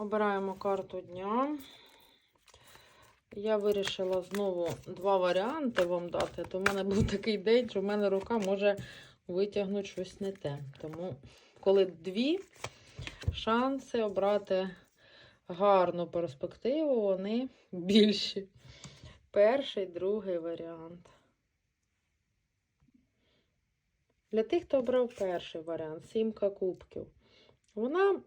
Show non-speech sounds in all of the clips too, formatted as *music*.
Обираємо карту дня. Я вирішила знову два варіанти вам дати. То в мене був такий день, що в мене рука може витягнути щось не те. Тому, коли дві шанси обрати гарну перспективу, вони більші. Перший, другий варіант. Для тих, хто обрав перший варіант, сімка кубків, вона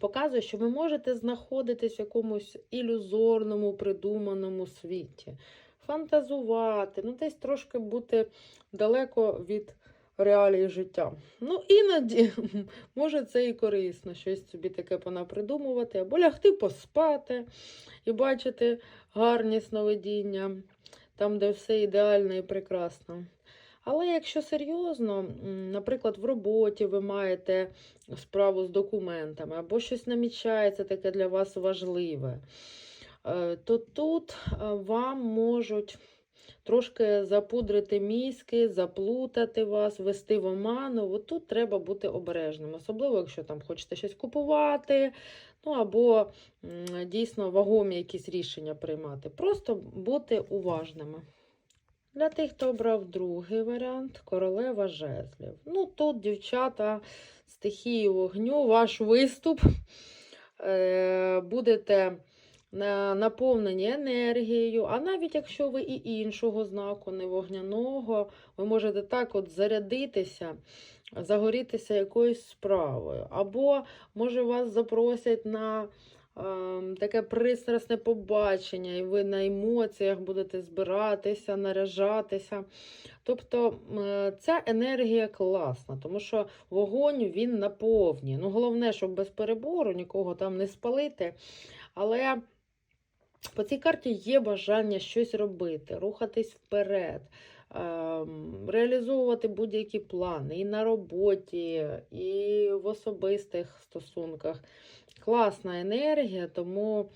показує, що ви можете знаходитись в якомусь ілюзорному, придуманому світі, фантазувати, ну, десь трошки бути далеко від реалій життя. Ну, іноді, *laughs* може, це і корисно, щось собі таке понапридумувати, або лягти поспати і бачити гарні сновидіння, там, де все ідеально і прекрасно. Але якщо серйозно, наприклад, в роботі ви маєте справу з документами, або щось намічається таке для вас важливе, е, то тут е, вам можуть трошки запудрити мізки, заплутати вас, ввести в оману. От тут треба бути обережним, особливо, якщо там хочете щось купувати, ну або дійсно вагомі якісь рішення приймати. Просто бути уважними. Для тих, хто обрав другий варіант, королева жезлів. Ну, тут, дівчата, стихії вогню, ваш виступ. *laughs* Е, будете на- наповнені енергією, а навіть якщо ви і іншого знаку, не вогняного, ви можете так от зарядитися, загорітися якоюсь справою. Або, може, вас запросять на таке пристрасне побачення, і ви на емоціях будете збиратися, наряжатися. Тобто е, ця енергія класна, тому що вогонь він наповнює. Ну, головне, щоб без перебору нікого там не спалити. Але по цій карті є бажання щось робити, рухатись вперед, ем, реалізовувати будь-які плани і на роботі, і в особистих стосунках. Класна енергія, тому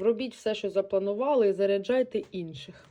робіть все, що запланували, і заряджайте інших.